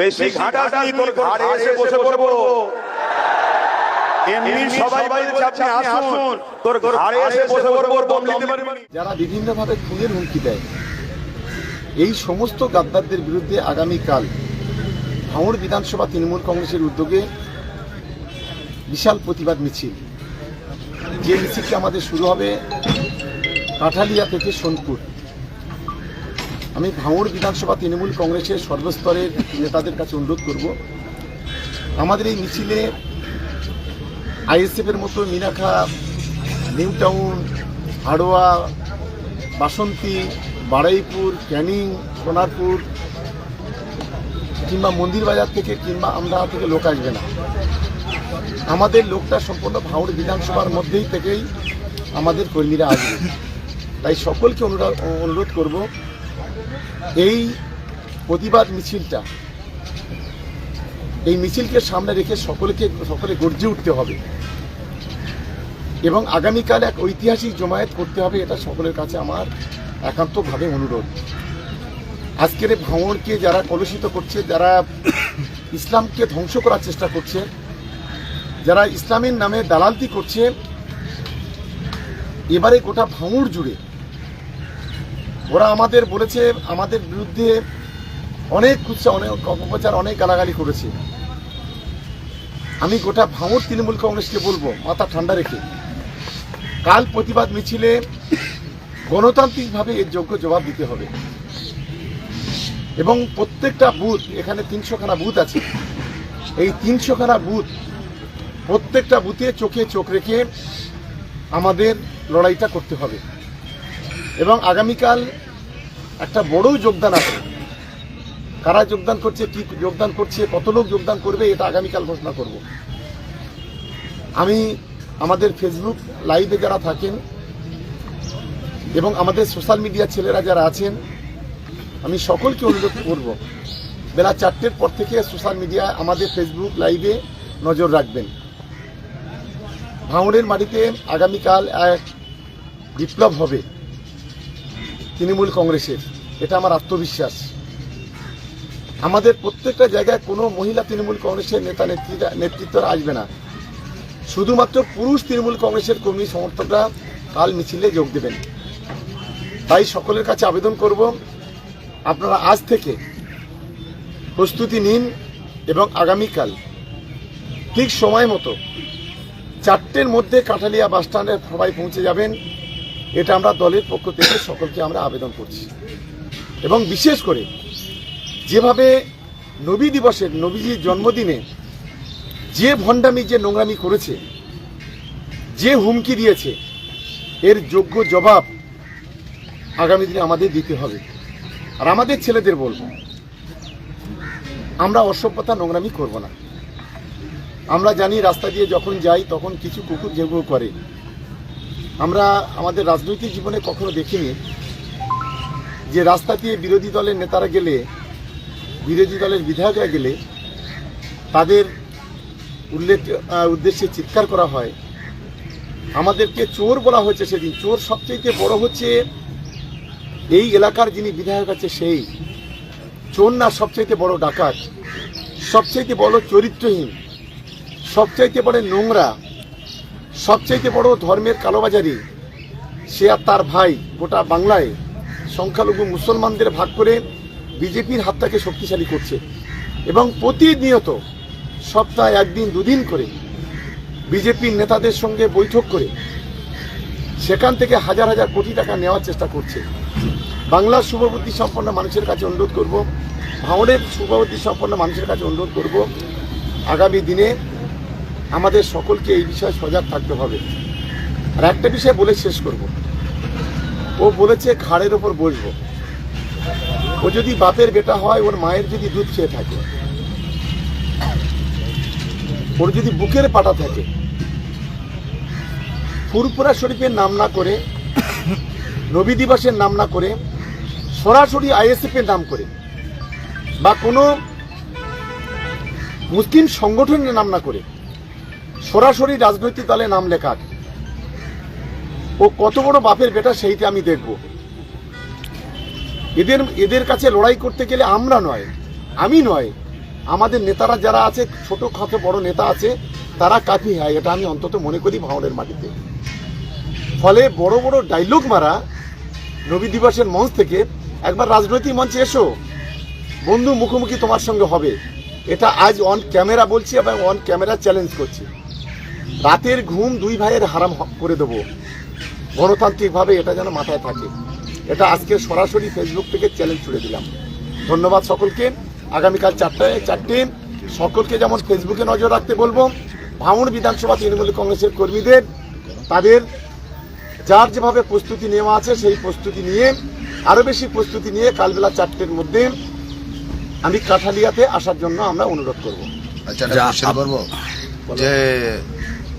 বেশি ঘাটাঘাটি ঘাড়ে এসে বসে পড়ব। এমনি সবাই বলছে তোর ঘাড়ে এসে বসে পড়ব দম নিতে পারবি যারা বিভিন্নভাবে খুনের হুমকি দেয় এই সমস্ত গাদ্দারদের বিরুদ্ধে আগামীকাল ভাঙড় বিধানসভা তৃণমূল কংগ্রেসের উদ্যোগে বিশাল প্রতিবাদ মিছিল। যে মিছিলটি আমাদের শুরু হবে কাঠালিয়া থেকে সোনপুর। আমি ভাঙড় বিধানসভা তৃণমূল কংগ্রেসের সর্বস্তরের নেতাদের কাছে অনুরোধ করব। আমাদের এই মিছিলে আইএসএফের মতো মিনাখা নিউ টাউন হাড়োয়া, বাসন্তী বাড়াইপুর ক্যানিং, সোনারপুর কিংবা মন্দির বাজার থেকে কিংবা আমরা থেকে লোক আসবে না। আমাদের লোকটা সম্পূর্ণ ভাঙড় বিধানসভার মধ্যেই থেকেই আমাদের কর্মীরা আসবে। তাই সকলকে অনুরোধ অনুরোধ করব এই প্রতিবাদ মিছিলটা, এই মিছিলকে সামনে রেখে সকলকে, সকলে গর্জে উঠতে হবে। এবং আগামীকাল এক ঐতিহাসিক জমায়েত করতে হবে, এটা সকলের কাছে আমার একান্তভাবে অনুরোধ। আজকের এই ভাঙড়কে যারা কলুষিত করছে, যারা ইসলামকে ধ্বংস করার চেষ্টা করছে, যারা ইসলামের নামে দালালতি করছে, এবারে গোটা ভাঙড় জুড়ে ওরা আমাদের বলেছে, আমাদের বিরুদ্ধে অনেক কুৎসা, অনেক অপপ্রচার, অনেক গালাগালি করেছে। আমি গোটা ভাঙর তৃণমূল কংগ্রেসকে বলব, মাথা ঠান্ডা রেখে। কাল প্রতিবাদ মিছিলে গণতান্ত্রিকভাবে এর যোগ্য জবাব দিতে হবে। এবং প্রত্যেকটা বুথ, এখানে তিনশোখানা বুথ আছে। এই তিনশোখানা বুথ প্রত্যেকটা বুথে চোখে চোখ রেখে আমাদের লড়াইটা করতে হবে। এবং আগামীকাল একটা বড় যোগদান আছে। কারা যোগদান করছে, কি যোগদান করছে, কত লোক যোগদান করবে, এটা আগামীকাল ঘোষণা করব। আমি আমাদের ফেসবুক লাইভে যারা থাকেন এবং আমাদের সোশ্যাল মিডিয়ার ছেলেরা যারা আছেন, আমি সকলকে অনুরোধ করব, বেলা চারটের পর থেকে সোশ্যাল মিডিয়া আমাদের ফেসবুক লাইভে নজর রাখবেন। ভাঙড়ের মাটিতে আগামীকাল এক বিপ্লব হবে। তৃণমূল কংগ্রেসের। এটা আমার আত্মবিশ্বাস। আমাদের প্রত্যেকটা জায়গায় কোনো মহিলা তৃণমূল কংগ্রেসের নেতা, নেত্রীরা, নেতৃত্বরা আসবে না। শুধুমাত্র পুরুষ তৃণমূল কংগ্রেসের কর্মী সমর্থকরা কাল মিছিলে যোগ দেবেন। তাই সকলের কাছে আবেদন করব, আপনারা আজ থেকে প্রস্তুতি নিন এবং আগামীকাল ঠিক সময় মতো চারটের মধ্যে কাঠালিয়া বাস স্ট্যান্ডে সবাই পৌঁছে যাবেন। এটা আমরা দলের পক্ষ থেকে সকলকে আমরা আবেদন করছি। এবং বিশেষ করে যেভাবে নবী দিবসের, নবীজির জন্মদিনে যে ভণ্ডামি, যে নোংরামি করেছে, যে হুমকি দিয়েছে, এর যোগ্য জবাব আগামী দিনে আমাদের দিতে হবে। আর আমাদের ছেলেদের বলব, আমরা অসভ্যতা, নোংরামি করব না। আমরা জানি রাস্তা দিয়ে যখন যাই, তখন কিছু কুকুর যেগুলো করে আমরা আমাদের রাজনৈতিক জীবনে কখনো দেখিনি যে রাস্তা দিয়ে বিরোধী দলের নেতারা গেলে, বিরোধী দলের বিধায়করা গেলে তাদের উল্লেখ উদ্দেশ্যে চিৎকার করা হয়। আমাদেরকে চোর বলা হয়েছে সেদিন। চোর সবচেয়ে বড় হচ্ছে এই এলাকার যিনি বিধায়ক আছে সেই। চোর না সবচাইতে বড় ডাকাত, সবচাইতে বড় চরিত্রহীন, সবচাইতে বড় নোংরা। সবচাইতে বড় ধর্মের কালোবাজারি, সে আর তার ভাই গোটা বাংলায় সংখ্যালঘু মুসলমানদের ভাগ করে বিজেপির হাতটাকে শক্তিশালী করছে। এবং প্রতিনিয়ত সপ্তাহে একদিন, দুদিন করে বিজেপির নেতাদের সঙ্গে বৈঠক করে সেখান থেকে হাজার হাজার কোটি টাকা নেওয়ার চেষ্টা করছে। বাংলার শুভবুদ্ধি সম্পন্ন মানুষের কাছে অনুরোধ করব, ভাঙড়ের শুভবুদ্ধি সম্পন্ন মানুষের কাছে অনুরোধ করব, আগামী দিনে আমাদের সকলকে এই বিষয়ে সজাগ থাকতে হবে। আর একটা বিষয় বলে শেষ করব। ও বলেছে ঘাড়ের ওপর বসবো। ও যদি বাপের বেটা হয়, ওর মায়ের যদি দুধ খেয়ে থাকে, ওর যদি বুকের পাটা থাকে ফুরপুরা শরীফের নাম না করে, নবী দিবসের নাম না করে, সরাসরি আইএসএফ এর নাম করে, বা কোনো মুসলিম সংগঠনের নাম না করে সরাসরি রাজনৈতিক দলে নাম লেখার ও কত বড় বাপের বেটা সেইটা আমি দেখব। এদের এদের কাছে লড়াই করতে গেলে আমরা নয়, আমি নয়। আমাদের নেতারা যারা আছে, ছোট খাটো বড় নেতা আছে, তারা কাফি হয়, এটা আমি অন্তত মনে করি ভাঙড়ের মাটিতে। ফলে বড় বড় ডাইলগ মারা নবী দিবসের মঞ্চ থেকে একবার রাজনৈতিক মঞ্চে এসো। বন্ধু মুখোমুখি তোমার সঙ্গে হবে। এটা আজ অন ক্যামেরা বলছি এবং অন ক্যামেরা চ্যালেঞ্জ করছি। রাতের ঘুম দুই ভাইয়ের হারাম হ- করে দেবো। গণতান্ত্রিকভাবে এটা যেন মাথায় থাকে। এটা আজকে সরাসরি ফেসবুক থেকে চ্যালেঞ্জ ছুড়ে দিলাম। ধন্যবাদ সকলকে। আগামীকাল চারটায় চারটে। সকলকে যেমন ফেসবুকে নজর রাখতে বলব ভাঙড় বিধানসভা তৃণমূল কংগ্রেসের কর্মীদের তাদের যার যেভাবে প্রস্তুতি নেওয়া আছে সেই প্রস্তুতি নিয়ে আরও বেশি প্রস্তুতি নিয়ে কালবেলা চারটের মধ্যে আমি কাঠালিয়াতে আসার জন্য আমরা অনুরোধ করব। আচ্ছা করব? যে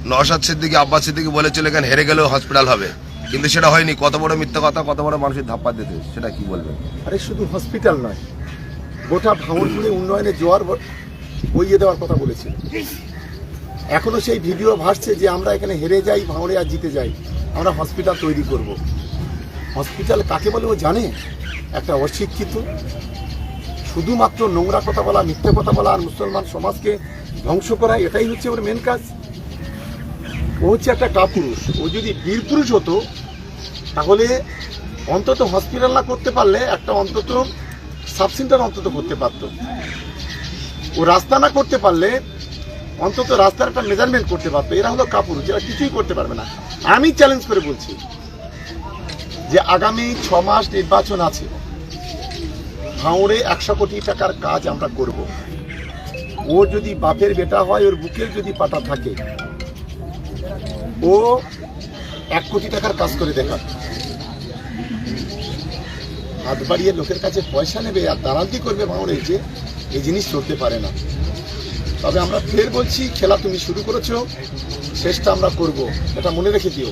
নওশাদ সিদ্দিকি, আব্বাস সিদ্দিকি বলেছিল এখানে হেরে গেলেও হসপিটাল হবে। কিন্তু সেটা হয়নি। কত বড় মিথ্যা কথা, কত বড় মানুষের ধাপ্পা দিতে সেটা কি বলবেন? আরে শুধু হসপিটাল নয়, গোটা ভাঙড়পুরে উন্নয়নে জোয়ার বইয়ে দেওয়ার কথা বলেছিল। এখনও সেই ভিডিও ভাসছে যে আমরা এখানে হেরে যাই ভাঙড়ে আর জিতে যাই। আমরা হসপিটাল তৈরি করব। হসপিটাল কাকে বলে ও জানে? একটা অশিক্ষিত, শুধুমাত্র নোংরা কথা বলা, মিথ্যা কথা বলা আর মুসলমান সমাজকে ধ্বংস করা, এটাই হচ্ছে ওর মেন কাজ। ও হচ্ছে একটা কাপুরুষ। ও যদি বীর পুরুষ হতো, তাহলে অন্তত হসপিটাল না করতে পারলে একটা অন্তত সাব সেন্টার অন্তত করতে পারতো। ও রাস্তা না করতে পারলে অন্তত রাস্তার একটা মেজারমেন্ট করতে পারতো। এরা হলো কাপুরুষ, এরা কিছুই করতে পারবে না। আমি চ্যালেঞ্জ করে বলছি যে আগামী ছ মাস নির্বাচন আছে। ভাঙড়ে একশো কোটি টাকার কাজ আমরা করব। ও যদি বাপের বেটা হয়, ওর বুকের যদি পাটা থাকে ও এক কোটি টাকার কাজ করে দেখাবে হাত বাড়িয়ে লোকের কাছে পয়সা নেবে আর দালালতি করবে ভাঙড়ে যে এই জিনিস চলতে পারে না। তবে আমরা ফের বলছি খেলা তুমি শুরু করেছ শেষটা আমরা করব। এটা মনে রেখে দিও।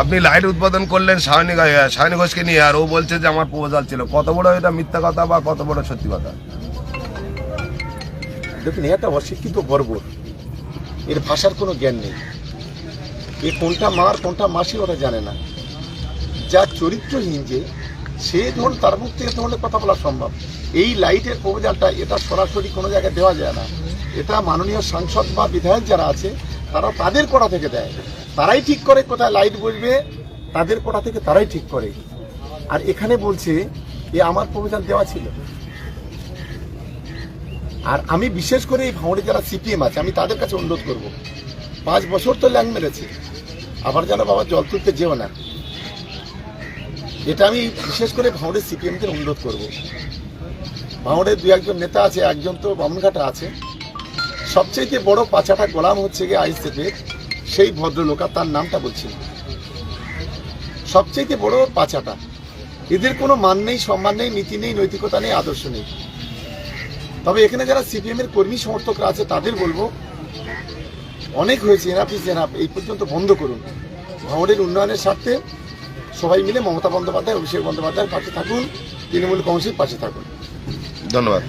আপনি লাইট উৎপাদন করলেন সায়নী সায়নী ঘোষকে নিয়ে আর ও বলছে যে আমার প্রপোজাল ছিল। কত বড় এটা মিথ্যা কথা বা কত বড় সত্যি কথা? দেখুন এ একটা অশিক্ষিত বর্বর। এর ভাষার কোনো জ্ঞান নেই। এ কোনটা মার কোনটা মাসি ওরা জানে না। যা চরিত্রহীন যে, সে ধরুন তার মুখ থেকে ধরনের কথা বলা সম্ভব। এই লাইটের প্রপোজালটা এটা সরাসরি কোনো জায়গায় দেওয়া যায় না। এটা মাননীয় সাংসদ বা বিধায়ক যারা আছে, তারা তাদের কোটা থেকে দেয়। তারাই ঠিক করে কোথায় লাইট বসবে, তাদের কোটা থেকে তারাই ঠিক করে। আর এখানে বলছে, এ আমার প্রপোজাল দেওয়া ছিল। আর আমি বিশেষ করে এই ভাঙড়ে যারা সিপিএম আছে, আমি তাদের কাছে অনুরোধ করব। পাঁচ বছর তো ল্যাং মেরেছে, আবার যেন বাবা জল তুলতে যেও না। এটা আমি বিশেষ করে ভাঙড়ের সিপিএমদের অনুরোধ করব। ভাঙড়ের দু একজন নেতা আছে, একজন তো বামনঘাটা আছে। সবচেয়ে বড় পাচাটা গোলাম হচ্ছে গিয়ে আইসিএফের সেই ভদ্রলোক, আর তার নামটা বলছি। সবচেয়ে বড় পাচাটা এদের কোনো মান নেই, সম্মান নেই, নীতি নেই, নৈতিকতা নেই, আদর্শ নেই। তবে এখানে যারা সিপিএম এর কর্মী সমর্থকরা আছে, তাদের বলব, অনেক হয়েছে এনাফ এনাফ এই পর্যন্ত বন্ধ করুন। ভাঙড়ের উন্নয়নের স্বার্থে সবাই মিলে মমতা বন্দ্যোপাধ্যায়, অভিষেক বন্দ্যোপাধ্যায়ের পাশে থাকুন, তৃণমূল কংগ্রেসের পাশে থাকুন। ধন্যবাদ।